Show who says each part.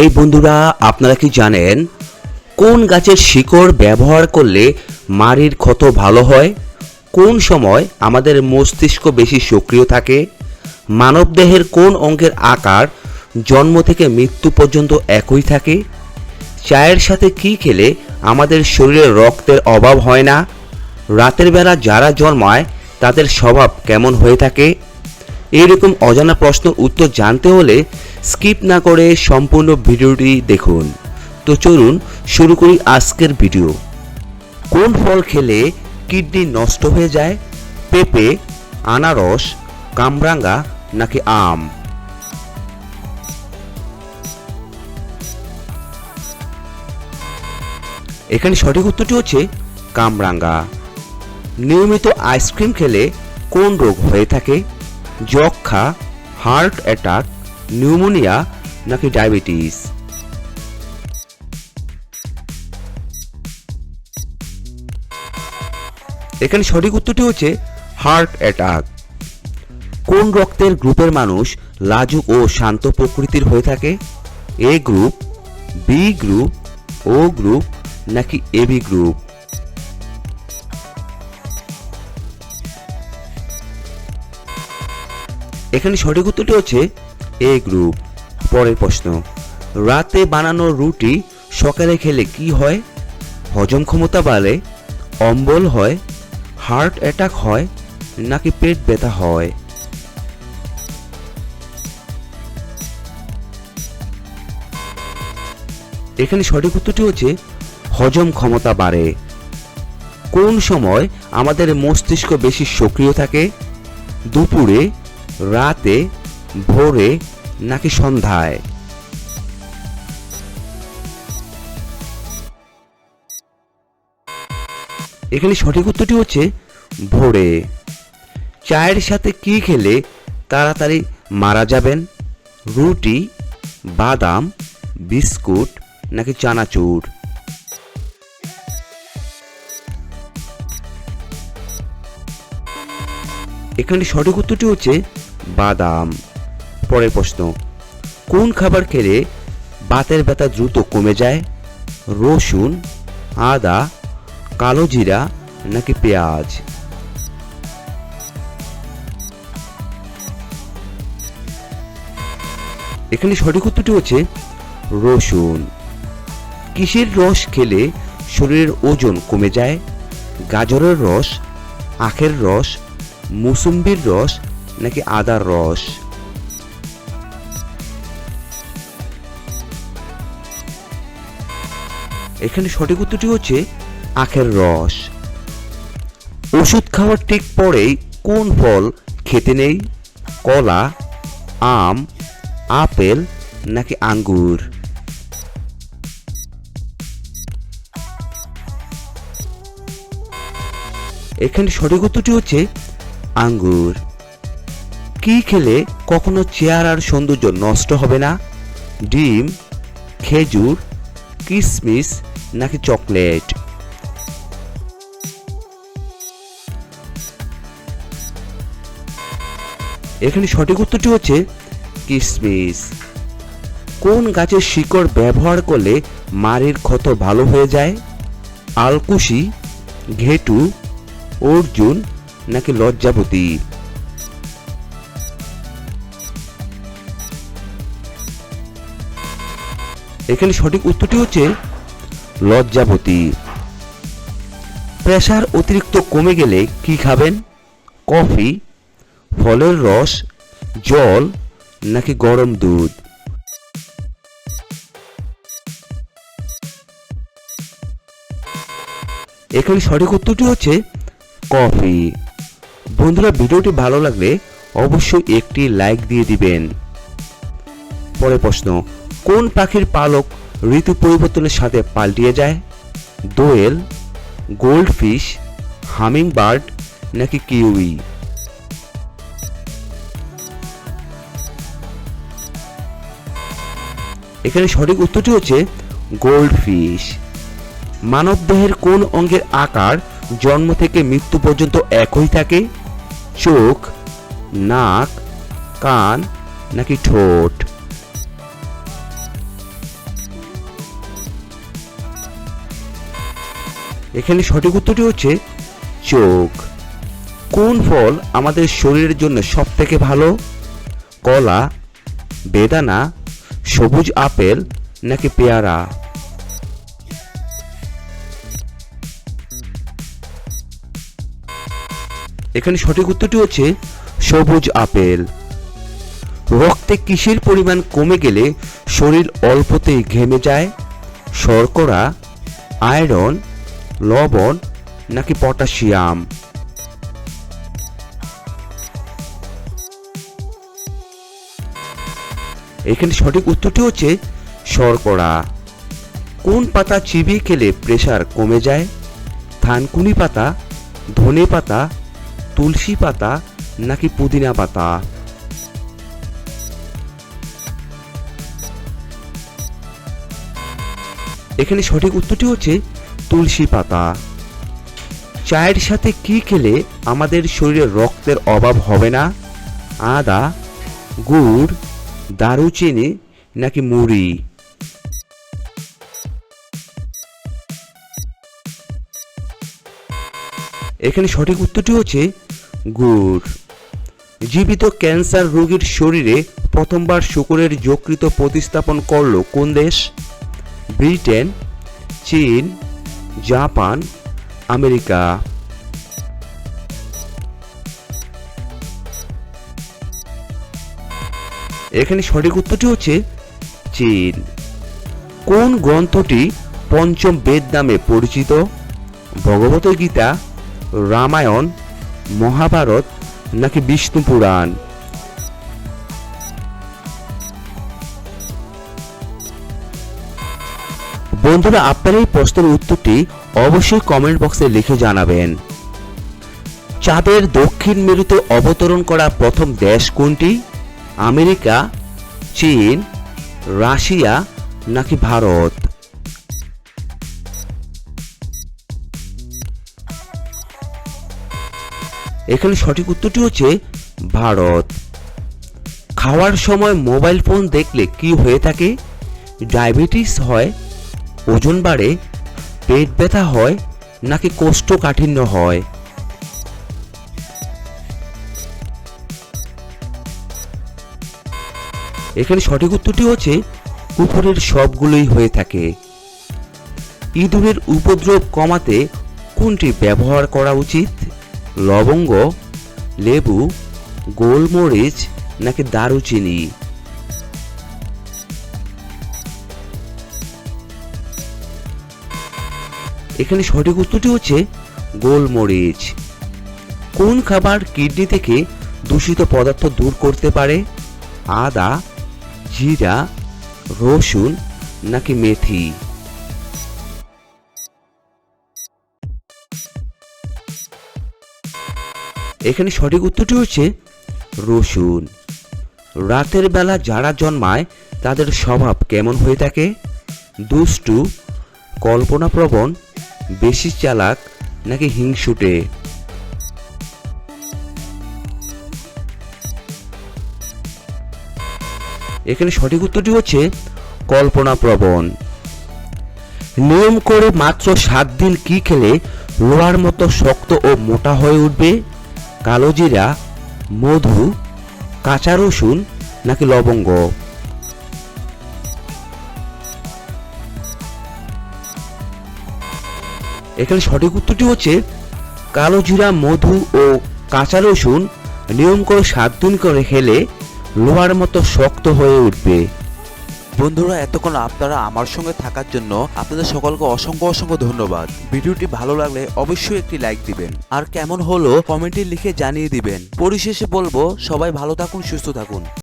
Speaker 1: এই বন্ধুরা, আপনারা কি জানেন কোন গাছের শিকড় ব্যবহার করলে মাড়ির ক্ষত ভালো হয়? কোন সময় আমাদের মস্তিষ্ক বেশি সক্রিয় থাকে? মানবদেহের কোন অঙ্গের আকার জন্ম থেকে মৃত্যু পর্যন্ত একই থাকে? চায়ের সাথে কি খেলে আমাদের শরীরে রক্তের অভাব হয় না? রাতের বেলা যারা জন্মায়, তাদের স্বভাব কেমন হয়ে থাকে? এইরকম অজানা প্রশ্নের উত্তর জানতে হলে স্কিপ না করে সম্পূর্ণ ভিডিওটি দেখুন। তো চলুন শুরু করি আজকের ভিডিও। কোন ফল খেলে কিডনি নষ্ট হয়ে যায়? পেঁপে, আনারস, কামরাঙ্গা নাকি আম? এখানে সঠিক উত্তরটি হচ্ছে কামরাঙ্গা। নিয়মিত আইসক্রিম খেলে কোন রোগ হয়ে থাকে? যক্ষা হার্ট অ্যাটাক নিউমোনিয়া নাকি ডায়াবেটিস এখানে সঠিক উত্তরটি হচ্ছে হার্ট অ্যাটাক কোন রক্তের গ্রুপের মানুষ লাজুক ও শান্ত প্রকৃতির হয়ে থাকে? A group B group O group নাকি এবি গ্রুপ এখানে সঠিক উত্তরটি হচ্ছে এ গ্রুপ। পরের প্রশ্ন, রাতে বানানো রুটি সকালে খেলে কি হয়? হজম ক্ষমতা বাড়ে অম্বল হয়, হার্ট অ্যাটাক হয়, নাকি পেট ব্যথা হয়? এখানে সঠিক উত্তরটি হচ্ছে হজম ক্ষমতা বাড়ে। কোন সময় আমাদের মস্তিষ্ক বেশি সক্রিয় থাকে? দুপুরে রাতে, ভোরে নাকি সন্ধ্যায়? এখানে সঠিক উত্তরটি হচ্ছে ভোরে। চায়ের সাথে কি খেলে তাড়াতাড়ি মারা যাবেন? রুটি, বাদাম, বিস্কুট নাকি চানাচুর? এখানে সঠিক উত্তরটি হচ্ছে বাদাম। পরের প্রশ্ন, কোন খাবার খেলে বাতের ব্যথা দ্রুত কমে যায়? রসুন, আদা, কালো জিরা নাকি পেঁয়াজ? এখানে সঠিক উত্তরটি হচ্ছে রসুন। কিসের রস খেলে শরীরের ওজন কমে যায়? গাজরের রস, আখের রস, মুসুম্বির রস নাকি আদার রস? এখানে সঠিক উত্তরটি হচ্ছে আখের রস। ওষুধ খাওয়ার ঠিক পরেই কোন ফল খেতে নেই? কলা, আম, আপেল নাকি আঙ্গুর? এখানে সঠিক উত্তরটি হচ্ছে আঙ্গুর। কি খেলে কখনো চেহারার সৌন্দর্য নষ্ট হবে না? ডিম, খেজুর কিশমিশ নাকি চকলেট? এখানে সঠিক উত্তরটি হচ্ছে কিশমিশ কোন গাছের শিকড় ব্যবহার করলে মাড়ির ক্ষত ভালো হয়ে যায়? আলকুশি, ঘেটু, অর্জুন নাকি লজ্জাবতী? এখানে সঠিক উত্তরটি হচ্ছে লজ্জাবতী। প্রেশার অতিরিক্ত কমে গেলে কি খাবেন? কফি, ফলের রস, জল নাকি গরম দুধ? এখানে সঠিক উত্তরটি হচ্ছে কফি। বন্ধুরা, ভিডিওটি ভালো লাগলে অবশ্যই একটি লাইক দিয়ে দিবেন। পরের প্রশ্ন কোন পাখির পালক ঋতু পরিবর্তনের সাথে পাল্টিয়ে যায়? দোয়েল, গোল্ডফিশ হামিং বার্ড নাকি কিউই? এখানে সঠিক উত্তরটি হচ্ছে গোল্ড গোল্ডফিশ। মানবদেহের কোন অঙ্গের আকার জন্ম থেকে মৃত্যু পর্যন্ত একই থাকে? চোখ, নাক, কান নাকি ঠোঁট? এখানে সঠিক উত্তরটি হচ্ছে চোখ। কোন ফল আমাদের শরীরের জন্য সব থেকে ভালো? কলা, বেদানা, সবুজ আপেল নাকি পেয়ারা? এখানে সঠিক উত্তরটি হচ্ছে সবুজ আপেল। রক্তে কিসের পরিমাণ কমে গেলে শরীর অল্পতেই ঘেমে যায়? শর্করা, আয়রন লবণ নাকি পটাশিয়াম? এখানে সঠিক উত্তরটি হচ্ছে শর্করা। কোন পাতা চিবিয়ে খেলে প্রেশার কমে যায়? থানকুনি পাতা, ধনে পাতা, তুলসী পাতা নাকি পুদিনা পাতা? এখানে সঠিক উত্তরটি হচ্ছে তুলসী পাতা। চায়ের সাথে কি খেলে আমাদের শরীরে রক্তের অভাব হবে না? আদা, গুড়, দারুচিনি নাকি মুড়ি? এখানে সঠিক উত্তরটি হচ্ছে গুড়। জীবিত ক্যান্সার রোগীর শরীরে প্রথমবার শুকরের যকৃত প্রতিস্থাপন করল কোন দেশ? ব্রিটেন, চীন জাপান, আমেরিকা। এখানে সঠিক উত্তরটি হচ্ছে চীন। কোন গ্রন্থটি পঞ্চম বেদ নামে পরিচিত? ভগবত গীতা রামায়ণ, মহাভারত নাকি বিষ্ণু পুরাণ? বন্ধুরা, আপনার এই প্রশ্নের উত্তরটি অবশ্যই কমেন্ট বক্সে লিখে জানাবেন। চাঁদের দক্ষিণ মেরুতে অবতরণ করা প্রথম দেশ কোনটি? আমেরিকা, চীন, রাশিয়া নাকি ভারত? এখানে সঠিক উত্তরটি হচ্ছে ভারত। খাওয়ার সময় মোবাইল ফোন দেখলে কি হয়ে থাকে? ডায়াবেটিস হয় ওজন বাড়ে, পেট ব্যথা হয়, নাকি কোষ্ঠকাঠিন্য হয়? এখানে সঠিক উত্তরটি হচ্ছে উপরের সবগুলোই হয়ে থাকে। ইঁদুরের উপদ্রব কমাতে কোনটি ব্যবহার করা উচিত? লবঙ্গ, লেবু, গোলমরিচ, নাকি দারুচিনি? এখানে সঠিক উত্তরটি হচ্ছে গোলমরিচ। কোন খাবার কিডনি থেকে দূষিত পদার্থ দূর করতে পারে? আদা, জিরা, রসুন নাকি মেথি? এখানে সঠিক উত্তরটি হচ্ছে রসুন। রাতের বেলা যারা জন্মায়, তাদের স্বভাব কেমন হয়ে থাকে? দুষ্টু, কল্পনাপ্রবণ বেশি চালাক নাকি হিংসুটে? এখানে সঠিক উত্তরটি হচ্ছে কল্পনাপ্রবণ। নিয়ম করে মাত্র সাত দিন কি খেলে লোহার মতো শক্ত ও মোটা হয়ে উঠবে? কালো জিরা মধু, কাঁচা রসুন নাকি লবঙ্গ? এখানে সঠিক উত্তরটি হচ্ছে কালো জিরা, মধু ও কাঁচা রসুন। নিয়ম করে সাত দিন করে খেলে লোহার মতো শক্ত হয়ে উঠবে।
Speaker 2: বন্ধুরা, এতক্ষণ আপনারা আমার সঙ্গে থাকার জন্য আপনাদের সকলকে অসংখ্য অসংখ্য ধন্যবাদ। ভিডিওটি ভালো লাগলে অবশ্যই একটি লাইক দিবেন। আর কেমন হলো কমেন্টে লিখে জানিয়ে দিবেন। পরিশেষে বলব, সবাই ভালো থাকুন, সুস্থ থাকুন।